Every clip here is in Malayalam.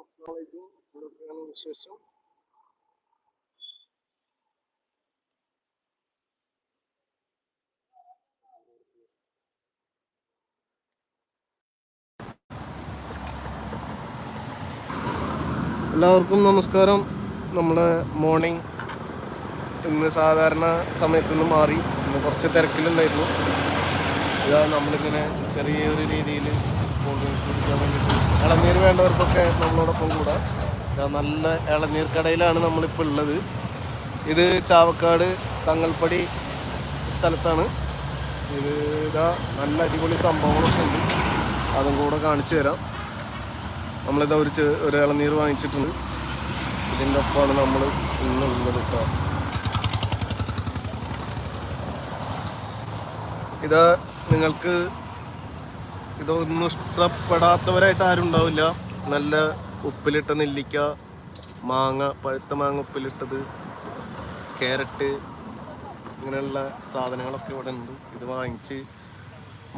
അസ്സലാമലൈക്കും എന്തൊക്കെയാണ് എല്ലാവർക്കും നമസ്കാരം. നമ്മളെ മോർണിംഗ് ഇന്ന് സാധാരണ സമയത്തു നിന്ന് മാറി. ഇന്ന് കുറച്ച് തിരക്കിലുണ്ടായിരുന്നു. ഇതാ നമ്മളിങ്ങനെ ചെറിയൊരു രീതിയിൽ കൂൾ ഇളനീർ വേണ്ടവർക്കൊക്കെ നമ്മളോടൊപ്പം കൂടാം. നല്ല ഇളനീർ കടയിലാണ് നമ്മളിപ്പോൾ ഉള്ളത്. ഇത് ചാവക്കാട് തങ്ങൾപ്പടി സ്ഥലത്താണ്. ഇത് ഇതാ നല്ല അടിപൊളി സംഭവങ്ങളൊക്കെ ഉണ്ട്. അതും കൂടെ കാണിച്ചു തരാം. നമ്മളിതാ ഒരു ഒരു ഇളനീർ വാങ്ങിച്ചിട്ടുണ്ട്. ഇതിന്റെ ഒപ്പമാണ് നമ്മൾ ഇന്നുള്ളത് കേട്ടോ ഇത് നിങ്ങൾക്ക് ഇതൊന്നും ഇഷ്ടപ്പെടാത്തവരായിട്ട് ആരും ഉണ്ടാവില്ല. നല്ല ഉപ്പിലിട്ട നെല്ലിക്ക മാങ്ങ പഴുത്ത മാങ്ങ ഉപ്പിലിട്ടത് ക്യാരറ്റ് ഇങ്ങനെയുള്ള സാധനങ്ങളൊക്കെ ഇവിടെ ഉണ്ട്. ഇത് വാങ്ങിച്ച്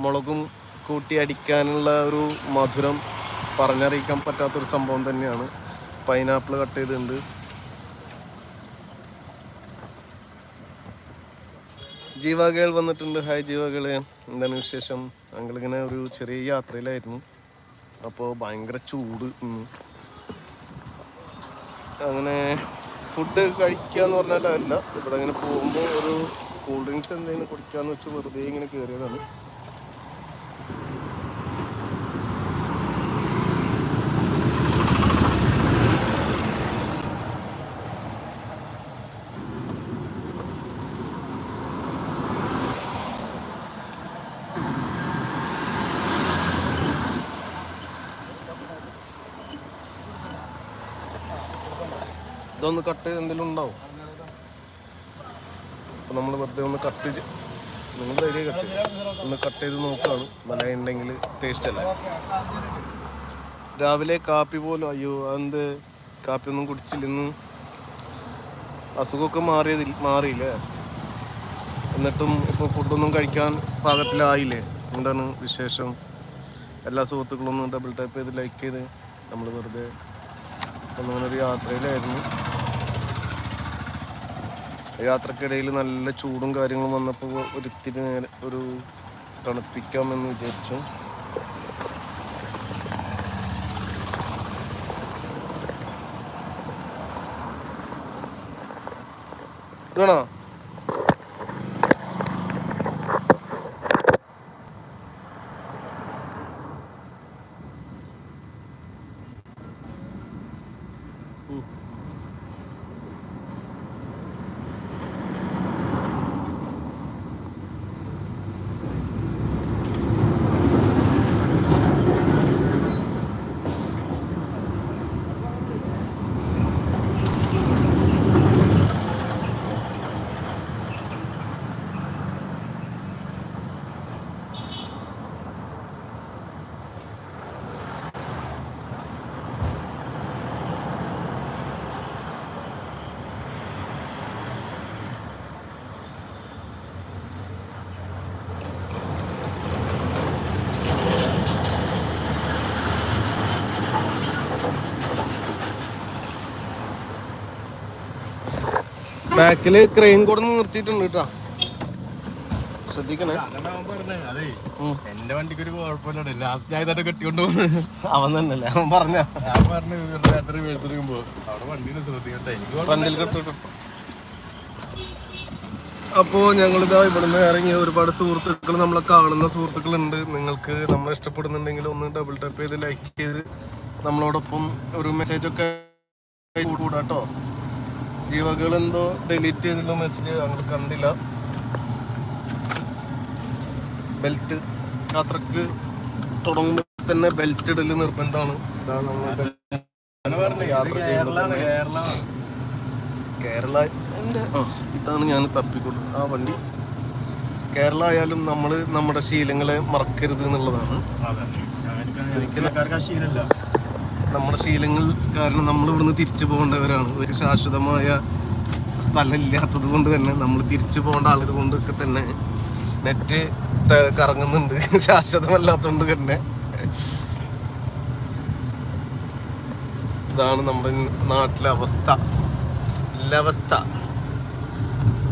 മുളകും കൂട്ടി അടിക്കാനുള്ള ഒരു മധുരം പറഞ്ഞറിയിക്കാൻ പറ്റാത്തൊരു സംഭവം തന്നെയാണ്. പൈനാപ്പിൾ കട്ട് ചെയ്തിട്ടുണ്ട്. ജീവകൾ വന്നിട്ടുണ്ട്. ഹായ് ജീവകളെ. എന്താണ് വിശേഷം? ഞങ്ങളിങ്ങനെ ഒരു ചെറിയ യാത്രയിലായിരുന്നു. അപ്പോൾ ഭയങ്കര ചൂട് ഇന്ന്. അങ്ങനെ ഫുഡ് കഴിക്കുക എന്ന് പറഞ്ഞാൽ അല്ല ഇവിടെ ഇങ്ങനെ പോകുമ്പോൾ ഒരു കൂൾ ഡ്രിങ്ക്സ് എന്തെങ്കിലും കുടിക്കാന്ന് വെച്ച് വെറുതെ ഇങ്ങനെ കയറിയതാണ് ഇതൊന്ന് കട്ട് ചെയ്ത് എന്തെങ്കിലും ഉണ്ടാവും. അപ്പൊ നമ്മൾ വെറുതെ ഒന്ന് കട്ട് നിങ്ങൾ ധൈര്യം കട്ട് ഒന്ന് കട്ട് ചെയ്ത് നോക്കുകയാണ് നല്ല ഉണ്ടെങ്കിൽ ടേസ്റ്റ് അല്ല? രാവിലെ കാപ്പി പോലും അയ്യോ എന്ത് കാപ്പി ഒന്നും കുടിച്ചില്ലെന്ന് അസുഖമൊക്കെ മാറിയതിൽ മാറിയില്ലേ? എന്നിട്ടും ഇപ്പോൾ ഫുഡൊന്നും കഴിക്കാൻ പാകത്തിലായില്ലേ? എന്താണ് വിശേഷം? എല്ലാ സുഹൃത്തുക്കളൊന്നും ഡബിൾ ടൈപ്പ് ചെയ്ത് ലൈക്ക് ചെയ്ത് നമ്മൾ വെറുതെ അങ്ങനെ ഒരു യാത്രയിലായിരുന്നു. യാത്രക്കിടയിൽ നല്ല ചൂടും കാര്യങ്ങളും വന്നപ്പോൾ ഒരിത്തിരി നേരെ ഒരു തണുപ്പിക്കാമെന്ന് വിചാരിച്ചു. ഇത് ബാക്കിൽ ക്രെയിൻ കൂടെ നിർത്തിയിട്ടുണ്ട് കേട്ടോ. ശ്രദ്ധിക്കണേ. എന്റെ വണ്ടിക്ക് ഒരു കുഴപ്പമില്ല ലാസ്റ്റ് ആയി തന്നെ കെട്ടിക്കൊണ്ട് അവൻ തന്നെയല്ലേ അവൻ പറഞ്ഞ. ഞാൻ പറഞ്ഞു റിവേഴ്സ് എടുക്കുമ്പോ അവിടെ വണ്ടിനെ ശ്രദ്ധിക്കട്ടെ എനിക്ക് അപ്പോൾ ഞങ്ങളിതാ ഇവിടുന്ന് ഇറങ്ങിയ ഒരുപാട് സുഹൃത്തുക്കൾ നമ്മളെ കാണുന്ന സുഹൃത്തുക്കളുണ്ട്. നിങ്ങൾക്ക് നമ്മളെ ഇഷ്ടപ്പെടുന്നുണ്ടെങ്കിൽ ഒന്ന് ഡബിൾ ടാപ്പ് ചെയ്ത് ലൈക്ക് ചെയ്ത് നമ്മളോടൊപ്പം ഒരു മെസ്സേജ് ഒക്കെ കൂടാട്ടോ. ജീവകൾ എന്തോ ഡെലീറ്റ് ചെയ്തിട്ടുള്ള മെസ്സേജ് ഞങ്ങൾ കണ്ടില്ല. ബെൽറ്റ് യാത്രയ്ക്ക് തുടങ്ങുമ്പോൾ തന്നെ ബെൽറ്റ് ഇടൽ നിർബന്ധമാണ്. ഇതാ നമ്മൾ യാത്ര ചെയ്യുന്നത് കേരള ആ ഇതാണ് ഞാൻ തപ്പിക്കൊണ്ട് ആ വണ്ടി. കേരള ആയാലും നമ്മൾ നമ്മുടെ ശീലങ്ങളെ മറക്കരുത് എന്നുള്ളതാണ്. ശീലമില്ല. നമ്മുടെ ശീലങ്ങൾ കാരണം നമ്മൾ ഇവിടുന്ന് തിരിച്ചു പോകേണ്ടവരാണ് ഒരു ശാശ്വതമായ സ്ഥലം ഇല്ലാത്തത് കൊണ്ട് തന്നെ നമ്മൾ തിരിച്ചു പോകേണ്ട ആളത് കൊണ്ടൊക്കെ തന്നെ നെറ്റ് കറങ്ങുന്നുണ്ട് ശാശ്വതമല്ലാത്തതുകൊണ്ട് തന്നെ ഇതാണ് നമ്മുടെ നാട്ടിലെ അവസ്ഥ അവസ്ഥ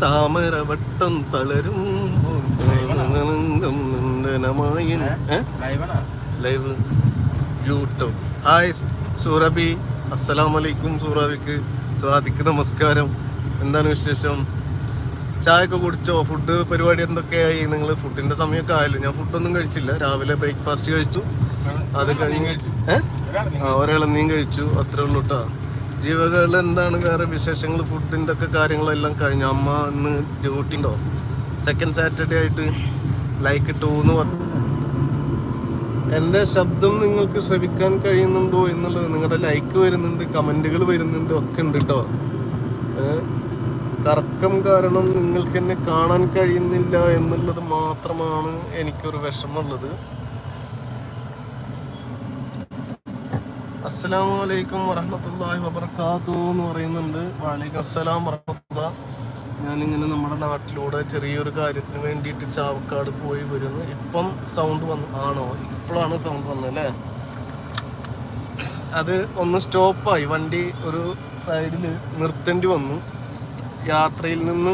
താമരവട്ടം തളരും ലൈവ് യൂട്യൂബ്. ഹായ് സൂറബി. അസ്സലാം വലൈക്കും സൂറബിക്ക്. സ്വാദിക്ക് നമസ്കാരം. എന്താണ് വിശേഷം? ചായ ഒക്കെ കുടിച്ചോ? ഫുഡ് പരിപാടി എന്തൊക്കെയായി? നിങ്ങൾ ഫുഡിന്റെ സമയമൊക്കെ ആയല്ലോ. ഞാൻ ഫുഡൊന്നും കഴിച്ചില്ല. രാവിലെ ബ്രേക്ക്ഫാസ്റ്റ് കഴിച്ചു. അത് കഴിഞ്ഞ് ഏഹ് ആ ഒരിളനീം കഴിച്ചു. അത്രേ ഉള്ളൂ കേട്ടോ ജീവകളിൽ എന്താണ്? വേറെ വിശേഷങ്ങൾ ഫുഡിന്റെ ഒക്കെ കാര്യങ്ങളെല്ലാം കഴിഞ്ഞു? അമ്മ ഇന്ന് ഡ്യൂട്ടി ഉണ്ടോ സെക്കൻഡ് സാറ്റർഡേ ആയിട്ട് ലൈക്ക് ഇട്ടു എന്ന് പറഞ്ഞു. എന്റെ ശബ്ദം നിങ്ങൾക്ക് ശ്രവിക്കാൻ കഴിയുന്നുണ്ടോ എന്നുള്ളത് നിങ്ങളുടെ ലൈക്ക് വരുന്നുണ്ട് കമന്റുകൾ വരുന്നുണ്ട് ഒക്കെ ഉണ്ട് കേട്ടോ കറക്കം കാരണം നിങ്ങൾക്ക് എന്നെ കാണാൻ കഴിയുന്നില്ല എന്നുള്ളത് മാത്രമാണ് എനിക്കൊരു വിഷമമുള്ളത്. അസ്സലാമു അലൈക്കും വറഹ്മത്തുള്ളാഹി വബറകാത്തു എന്ന് പറയുന്നുണ്ട്. വലൈക്കും അസ്സലാം വറഹ്മത്തുള്ള ഞാനിങ്ങനെ നമ്മുടെ നാട്ടിലൂടെ ചെറിയൊരു കാര്യത്തിന് വേണ്ടിയിട്ട് ചാവക്കാട് പോയി വരുന്നു. ഇപ്പം സൗണ്ട് വന്നു. ആണോ? ഇപ്പോഴാണ് സൗണ്ട് വന്നത് അല്ലേ? അത് ഒന്ന് സ്റ്റോപ്പായി വണ്ടി ഒരു സൈഡിൽ നിർത്തേണ്ടി വന്നു. യാത്രയിൽ നിന്ന്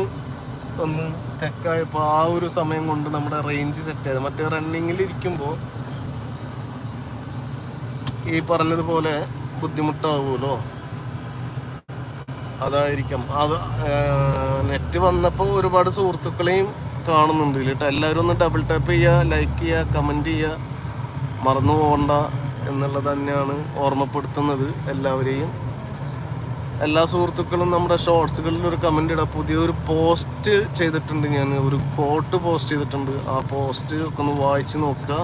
ഒന്ന് സ്റ്റക്കായപ്പോൾ ആ ഒരു സമയം കൊണ്ട് നമ്മുടെ റേഞ്ച് സെറ്റ് ആയത്. മറ്റേ റണ്ണിങ്ങിൽ ഇരിക്കുമ്പോൾ ഈ പറഞ്ഞതുപോലെ ബുദ്ധിമുട്ടാവുമല്ലോ. അതായിരിക്കാം. അത് നെറ്റ് വന്നപ്പോൾ ഒരുപാട് സുഹൃത്തുക്കളെയും കാണുന്നുണ്ട്. കേട്ടോ എല്ലാവരും ഒന്ന് ഡബിൾ ടാപ്പ് ചെയ്യുക ലൈക്ക് ചെയ്യുക കമന്റ് ചെയ്യുക മറന്നു പോകണ്ട എന്നുള്ളത് തന്നെയാണ് ഓർമ്മപ്പെടുത്തുന്നത് എല്ലാവരെയും. എല്ലാ സുഹൃത്തുക്കളും നമ്മുടെ ഷോർട്സുകളിൽ ഒരു കമന്റ് ഇടാം. പുതിയൊരു പോസ്റ്റ് ചെയ്തിട്ടുണ്ട് ഞാൻ. ഒരു കോട്ട് പോസ്റ്റ് ചെയ്തിട്ടുണ്ട്. ആ പോസ്റ്റ് ഒക്കെ ഒന്ന് വായിച്ച് നോക്കുക.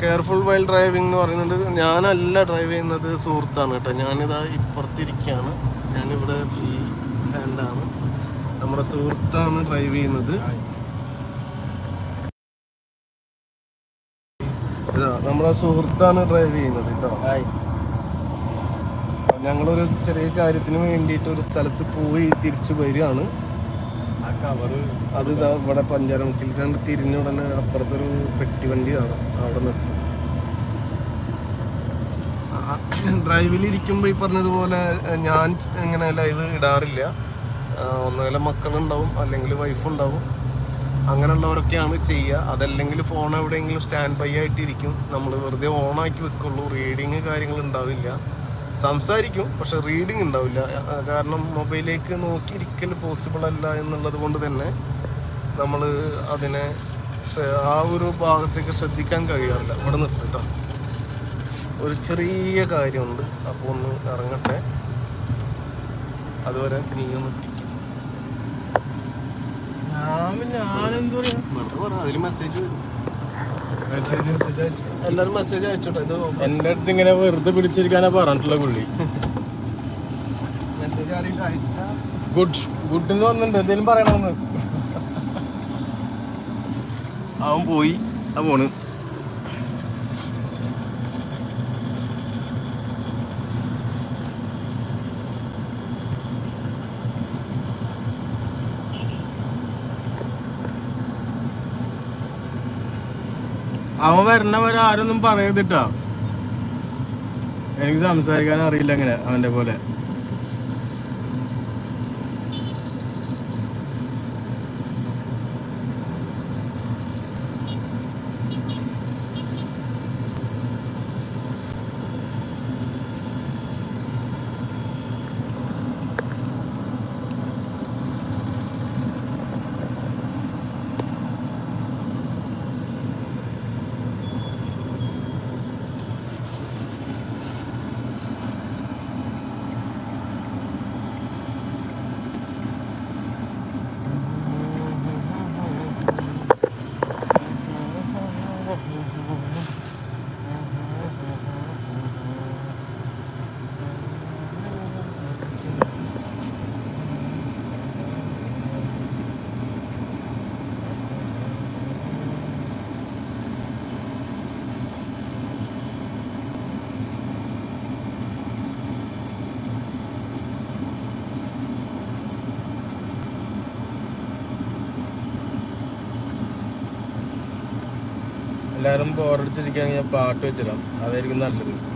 കെയർഫുൾ വൈൽ ഡ്രൈവിംഗ് എന്ന് പറയുന്നത് ഞാനല്ല ഡ്രൈവ് ചെയ്യുന്നത് സുഹൃത്താണ് കേട്ടോ. ഞാനിതാ ഇപ്പുറത്തിരിക്കുകയാണ്. ഞാനിവിടെ ഫ്രീ ഹാൻഡാണ് നമ്മുടെ സുഹൃത്താണ് ഡ്രൈവ് ചെയ്യുന്നത്. ഇതാ നമ്മുടെ സുഹൃത്താണ് ഡ്രൈവ് ചെയ്യുന്നത് കേട്ടോ. ഞങ്ങളൊരു ചെറിയ കാര്യത്തിന് വേണ്ടിയിട്ട് ഒരു സ്ഥലത്ത് പോയി തിരിച്ചു വരികയാണ്. അത് ഇവിടെ പഞ്ചാരമുക്കിൽ കണ്ട് തിരിഞ്ഞ ഉടനെ അപ്പുറത്തൊരു പെട്ടി വണ്ടി കാണാം. അവിടെ നിർത്തി. ഡ്രൈവിൽ ഇരിക്കുമ്പോൾ ഈ പറഞ്ഞതുപോലെ ഞാൻ ഇങ്ങനെ ലൈവ് ഇടാറില്ല. ഒന്നുകില മക്കളുണ്ടാവും അല്ലെങ്കിൽ വൈഫ് ഉണ്ടാവും. അങ്ങനെയുള്ളവരൊക്കെയാണ് ചെയ്യുക. അതല്ലെങ്കിൽ ഫോൺ എവിടെയെങ്കിലും സ്റ്റാൻഡ് ബൈ ആയിട്ടിരിക്കും. നമ്മൾ വെറുതെ ഓണാക്കി വെക്കുള്ളൂ. റീഡിങ് കാര്യങ്ങൾ ഉണ്ടാവില്ല. സംസാരിക്കും പക്ഷെ റീഡിങ് ഉണ്ടാവില്ല. കാരണം മൊബൈലിലേക്ക് നോക്കിയിരിക്കൽ പോസിബിൾ അല്ല എന്നുള്ളത് കൊണ്ട് തന്നെ നമ്മൾ അതിനെ ആ ഒരു ഭാഗത്തേക്ക് ശ്രദ്ധിക്കാൻ കഴിയാറില്ല. ഇവിടെ നിർത്തിട്ടോ. ഒരു ചെറിയ കാര്യമുണ്ട്. അപ്പോൾ ഒന്ന് ഇറങ്ങട്ടെ. അതുവരെ നീ ഒന്ന് പിടിക്കും ഞാൻ പിന്നെ ഞാനെന്ത് പറയാ? അതിൽ മെസ്സേജ് വരും. മെസ്സേജ് മെസ്സേജ് അയച്ചു അയച്ചോട്ടെ. ഇത് എന്റെ അടുത്ത് ഇങ്ങനെ വെറുതെ പിടിച്ചിരിക്കാനാ പറഞ്ഞിട്ടുള്ള പുള്ളി. മെസ്സേജ് ആരെങ്കിലും അയച്ചാൽ ഗുഡ്. ഗുഡ് എന്ന് പറഞ്ഞിട്ടുണ്ട് എന്തെങ്കിലും പറയണമെന്ന്. അവൻ പോയി. ആ പോണ്. അവൻ വരണവരെ ആരൊന്നും പറയരുതിട്ടാ എനിക്ക് സംസാരിക്കാൻ അറിയില്ല അങ്ങനെ അവന്റെ പോലെ. Oh. എല്ലാരും ബോറടിച്ചിരിക്കുകയാണെങ്കിൽ ഞാൻ പാട്ട് വെച്ചിടാം. അതായിരിക്കും നല്ലത്.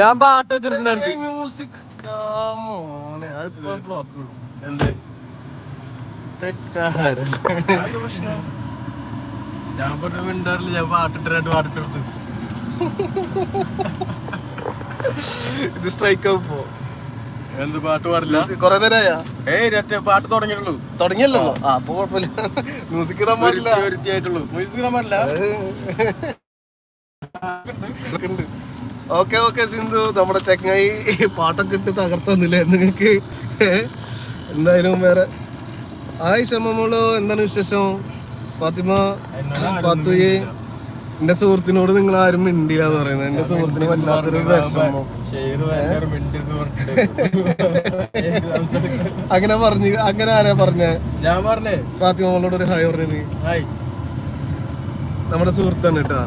ഞാൻ പാട്ട് വെച്ചിട്ടുണ്ട് മ്യൂസിക് എന്ത്? ഞാൻ പറഞ്ഞു മിണ്ടാറില്ല ഞാൻ പാട്ടിട്ട് പാട്ടിട്ടെടുത്ത് ഇത് സ്ട്രൈക്ക് ആവുമ്പോ. എന്ത് പാട്ട് പാടില്ല? കൊറേ നേരമായ ഏയ് രറ്റ പാട്ട് തുടങ്ങിയിട്ടുള്ളൂ. തുടങ്ങിയല്ലോ ആ. അപ്പൊ കുഴപ്പമില്ല. മ്യൂസിക് ഇടാൻ പാടില്ല. ഒരുത്തിയായിട്ടുള്ളൂ മ്യൂസിക് ഇടാൻ പാടില്ല? Okay okay Sindhu. നമ്മുടെ ചെങ്ങായി പാട്ടൊക്കെ ഇട്ട് തകർത്തന്നില്ലേ? നിങ്ങൾക്ക് എന്തായാലും വേറെ ആയി ഷമ്മോളോ എന്താണ് വിശേഷം? ഫാത്തിമ പാത്തുയെ എന്റെ സുഹൃത്തിനോട് നിങ്ങൾ ആരും മിണ്ടില്ല എന്ന് പറയുന്നത്. എന്റെ സുഹൃത്തിന് വല്ലാത്തൊരു വിഷമം. അങ്ങനെ പറഞ്ഞു അങ്ങനെ ആരാ പറഞ്ഞ? ഞാൻ പറഞ്ഞേ. ഫാത്തിമ മോളോട് ഒരു ഹായ് പറഞ്ഞു നമ്മുടെ സുഹൃത്താണ് കേട്ടാ.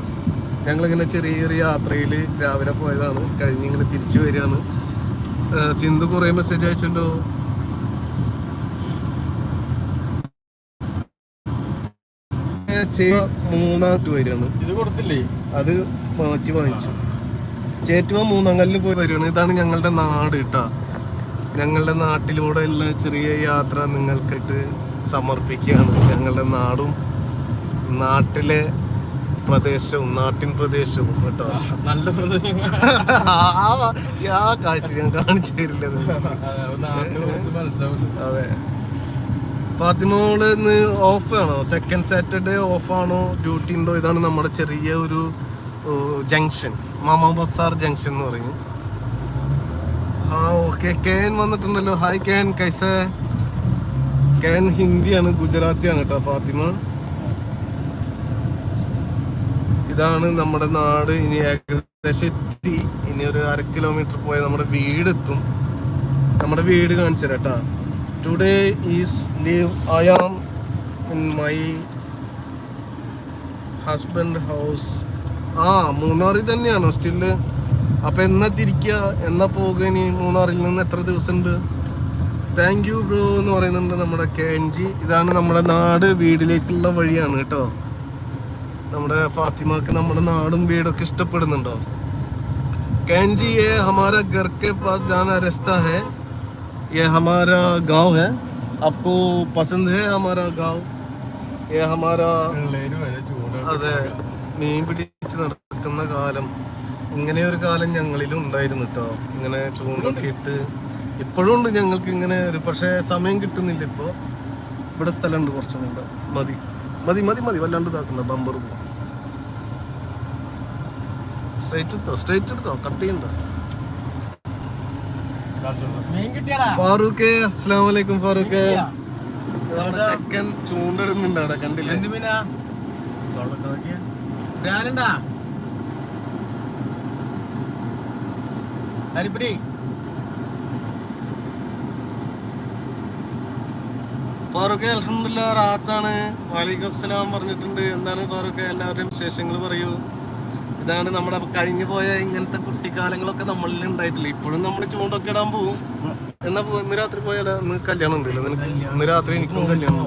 ഞങ്ങളിങ്ങനെ ചെറിയ ചെറിയ യാത്രയിൽ രാവിലെ പോയതാണ്. കഴിഞ്ഞ് ഇങ്ങനെ തിരിച്ചു വരികയാണ്. സിന്ധു കുറെ മെസ്സേജ് അയച്ചിട്ടുണ്ടോ? മൂന്നാട്ട് വരികയാണ്. അത് മാറ്റി വാങ്ങിച്ചു. ചേറ്റുവ മൂന്നാങ്കല്ലിൽ പോയി വരികയാണ്. ഇതാണ് ഞങ്ങളുടെ നാട് കേട്ടാ ഞങ്ങളുടെ നാട്ടിലൂടെ ഉള്ള ചെറിയ യാത്ര നിങ്ങൾക്കിട്ട് സമർപ്പിക്കുകയാണ്. ഞങ്ങളുടെ നാടും നാട്ടിലെ പ്രദേശവും നാട്ടിൻ പ്രദേശവും കേട്ടോ. നല്ല പ്രദേശം. ആ കാഴ്ച ഞാൻ കാണിച്ചു തരില്ല നിങ്ങൾക്ക്. നാട്ടിനെ കുറിച്ച് അതെ. ഫാത്തിമോൾ ഇന്ന് ഓഫ് ആണോ? സെക്കൻഡ് സാറ്റർഡേ ഓഫ് ആണോ? ഡ്യൂട്ടി ഉണ്ടോ? ഇതാണ് നമ്മുടെ ചെറിയ ഒരു ജംഗ്ഷൻ മാമാ ബസാർ ജംഗ്ഷൻ എന്ന് പറയും. ആ ഓക്കെ കേൻ വന്നിട്ടുണ്ടല്ലോ. ഹായ് കേൻ കൈസ. കേൻ ഹിന്ദിയാണ് ഗുജറാത്തിയാണ് കേട്ടോ ഫാത്തിമ. ഇതാണ് നമ്മുടെ നാട്. ഇനി ഏകദേശം എത്തി. ഇനി ഒരു അര കിലോമീറ്റർ പോയാൽ നമ്മുടെ വീട് എത്തും നമ്മുടെ വീട് കാണിച്ചു തരാം today is leave I am in my husband house ആ മൂന്നാറിൽ തന്നെയാണോ സ്റ്റിൽ അപ്പൊ എന്നാ തിരിക്കുക എന്നാ പോകുക ഇനി മൂന്നാറിൽ നിന്ന്? എത്ര ദിവസം ഉണ്ട് താങ്ക് യു ബ്രോ എന്ന് പറയുന്നുണ്ട് നമ്മുടെ കെ എൻ ജി ഇതാണ് നമ്മുടെ നാട് വീടിലേക്കുള്ള വഴിയാണ് കേട്ടോ. നമ്മുടെ ഫാത്തിമക്ക് നമ്മുടെ നാടും വീടൊക്കെ ഇഷ്ടപ്പെടുന്നുണ്ടോ कैन जी ये हमारा घर के पास जाना रास्ता है ये हमारा गांव है आपको पसंद है हमारा गांव ये हमारा പിള്ളേര് വരെ ചൂട് അതെ മീൻ പിടിച്ച് നടക്കുന്ന കാലം ഇങ്ങനെ ഒരു കാലം ഞങ്ങളിലും ഉണ്ടായിരുന്നു കേട്ടോ ഇങ്ങനെ ചൂണ്ടൊക്കെ ഇട്ട് ഇപ്പോഴും ഉണ്ട് ഞങ്ങൾക്ക് ഇങ്ങനെ ഒരു പക്ഷേ സമയം കിട്ടുന്നില്ല ഇപ്പോൾ ഇവിടെ സ്ഥലമുണ്ട് കുറച്ചും കൂടെ മതി മതി മതി മതി. വല്ലാണ്ട് ഇതാക്കണ്ട. ബമ്പർ പോകും സ്ട്രൈറ്റ് എടുത്തോ? സ്ട്രൈറ്റ് എടുത്തോ? കട്ട് ചെയ്യണ്ട. ഫാറൂഖ് അസ്സാം വലൈക്കും ഫാറൂഖ്. നമ്മുടെ ചെക്കൻ ചൂണ്ടിടുന്നുണ്ട് അവിടെ കണ്ടില്ലേ? ഞാനുണ്ടാ അരിപ്പിടി. ഫാറൂഖ് അലഹമില്ല റാത്താണ്. വാലിക്കും അസ്സലാം പറഞ്ഞിട്ടുണ്ട്. എന്താണ് ഫാറൂഖ്? എല്ലാവരുടെയും വിശേഷങ്ങൾ പറയൂ. ഇതാണ് നമ്മുടെ കഴിഞ്ഞു പോയ ഇങ്ങനത്തെ കുട്ടിക്കാലങ്ങളൊക്കെ നമ്മളിൽ ഉണ്ടായിട്ടില്ല? ഇപ്പോഴും നമ്മൾ ചൂണ്ടൊക്കെ ഇടാൻ പോവും. എന്നാ പോ ഇന്ന് രാത്രി പോയാലോ? ഇന്ന് കല്യാണം ഉണ്ടല്ലോ. ഇന്ന് രാത്രി എനിക്കും കല്യാണം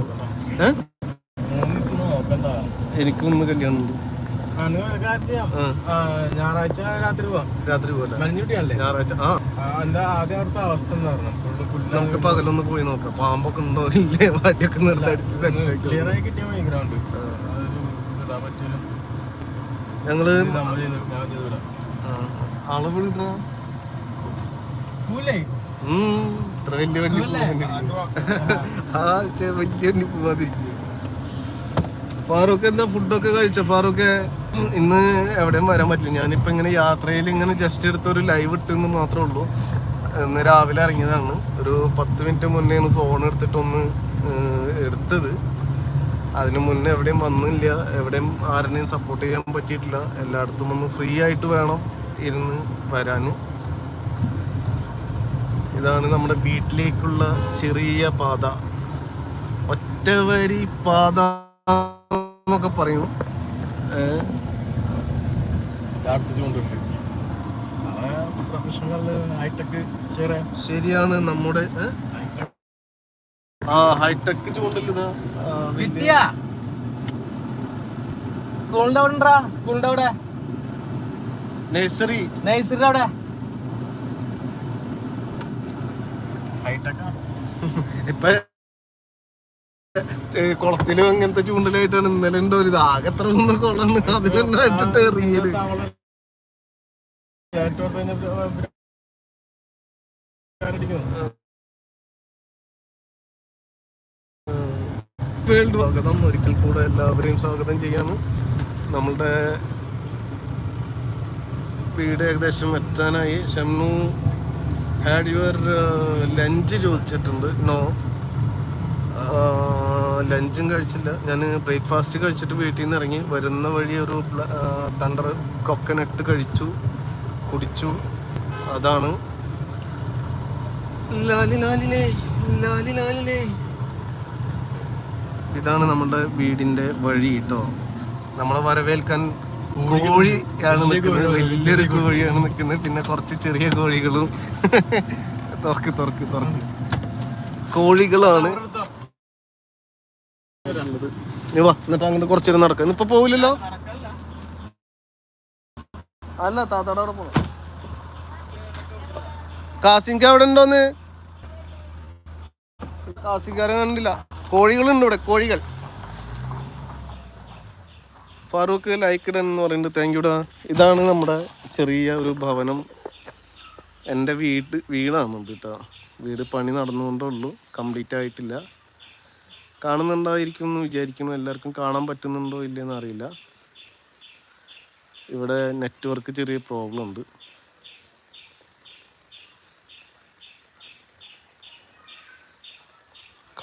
ഏഹ് എനിക്കും ഇന്ന് കല്യാണം ഉണ്ട്. ഞായറാഴ്ച രാത്രി പോവാം. രാത്രി പോലെ മഞ്ഞുട്ടിയല്ലേ ഞായറാഴ്ച ആ. എന്താ ആദ്യം അവിടുത്തെ അവസ്ഥ എന്ന് പറഞ്ഞു നമുക്ക് പകലൊന്ന് പോയി നോക്കാം. പാമ്പൊക്കെ ഉണ്ടോ? ഇല്ലേ? വാട്ടിയൊക്കെ നിർത്തടിച്ച് ക്ലിയർ ആയി കിട്ടിയ ഗ്രൗണ്ട് ഞങ്ങൾ അളവ് ഇത്ര വലിയ വണ്ടി? ആ ചെ- വലിയ വണ്ടി പോവാതിരിക്കും ഫാറൂഖ് എന്താ ഫുഡൊക്കെ കഴിച്ച? ഫാറൂഖ്? ഇന്ന് എവിടെയും വരാൻ പറ്റില്ല. ഞാനിപ്പോൾ ഇങ്ങനെ യാത്രയിൽ ഇങ്ങനെ ജസ്റ്റ് എടുത്തൊരു ലൈവ് ഇട്ടെന്ന് മാത്രമേ ഉള്ളൂ. ഇന്ന് രാവിലെ ഇറങ്ങിയതാണ്. ഒരു പത്ത് മിനിറ്റ് മുന്നെയാണ് ഫോൺ എടുത്തിട്ടൊന്ന് എടുത്തത്. അതിന് മുന്നേ എവിടെയും വന്നില്ല. എവിടെയും ആരെയും സപ്പോർട്ട് ചെയ്യാൻ പറ്റിയിട്ടില്ല. എല്ലായിടത്തും ഒന്ന് ഫ്രീ ആയിട്ട് വേണം ഇരുന്ന് വരാൻ ഇതാണ് നമ്മുടെ വീട്ടിലേക്കുള്ള ചെറിയ പാത. ഒറ്റവരി പാത എന്നൊക്കെ പറയും. ശരി ശരിയാണ് നമ്മുടെ ആ ഹൈടെക് സ്കൂളിന്റെ അവിടെ സ്കൂളിന്റെ അവിടെ? നഴ്സറി. നഴ്സറിയുടെ അവിടെ? ഹൈടെക് ഇപ്പൊ കുളത്തിലും അങ്ങനത്തെ ചൂണ്ടലായിട്ടാണ് ഇന്നലെ ഉണ്ടോ ഇത് ആകെ എത്ര മൂന്ന് കുളം അതിലെന്നെ എറിയത് വേൾഡ് സ്വാഗതം. ഒരിക്കൽ കൂടെ എല്ലാവരെയും സ്വാഗതം ചെയ്യാണ്. നമ്മളുടെ വീട് ഏകദേശം എത്താനായി. ഷംനു ഹാഡ് യുവർ ലഞ്ച് ചോദിച്ചിട്ടുണ്ട്. നോ ലഞ്ചും കഴിച്ചില്ല. ഞാൻ ബ്രേക്ക്ഫാസ്റ്റ് കഴിച്ചിട്ട് വീട്ടിൽ നിന്ന് ഇറങ്ങി. വരുന്ന വഴി ഒരു തണ്ടർ കൊക്കനട്ട് കഴിച്ചു കുടിച്ചു. അതാണ്. ഇതാണ് നമ്മുടെ വീടിന്റെ വഴി കേട്ടോ. നമ്മളെ വരവേൽക്കാൻ കോഴിയാണ് നിൽക്കുന്നത്. വലിയൊരു കോഴിയാണ് നിൽക്കുന്നത്. പിന്നെ കുറച്ച് ചെറിയ കോഴികളും. തുറക്ക് തുറക്ക് തുറക്ക്. കോഴികളാണ്. നീ വാ എന്നിട്ട് അങ്ങോട്ട് കുറച്ചേരം നടക്കാം. ഇപ്പൊ പോവില്ലല്ലോ? അല്ല താത്താടെ അവിടെ പോണം. കാസിങ്ക അവിടെ ഉണ്ടോന്ന് കാസിക്കാരെ കണ്ടില്ല. കോഴികളുണ്ട് ഇവിടെ കോഴികൾ. ഫാറൂഖ് ലൈക്ക് ഇടൻ എന്ന് പറയുന്നുണ്ട്. താങ്ക് യുടാ ഇതാണ് നമ്മുടെ ചെറിയ ഒരു ഭവനം. എന്റെ വീട് വീടാണ് കേട്ടോ. വീട് പണി നടന്നുകൊണ്ടേ ഉള്ളൂ. കംപ്ലീറ്റ് ആയിട്ടില്ല. കാണുന്നുണ്ടായിരിക്കും എന്ന് വിചാരിക്കുന്നു. എല്ലാവർക്കും കാണാൻ പറ്റുന്നുണ്ടോ ഇല്ലയെന്ന് അറിയില്ല. ഇവിടെ നെറ്റ്വർക്ക് ചെറിയ പ്രോബ്ലം ഉണ്ട്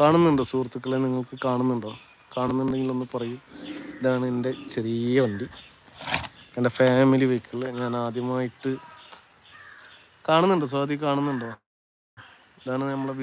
കാണുന്നുണ്ടോ സുഹൃത്തുക്കളെ? നിങ്ങൾക്ക് കാണുന്നുണ്ടോ? കാണുന്നുണ്ടെങ്കിൽ ഒന്ന് പറയൂ. ഇതാണ് എന്റെ ചെറിയ വണ്ടി. എന്റെ ഫാമിലി വെഹിക്കിൾ ഞാൻ ആദ്യമായിട്ട് കാണുന്നുണ്ടോ? സ്വാതി കാണുന്നുണ്ടോ? ഇതാണ് നമ്മളെ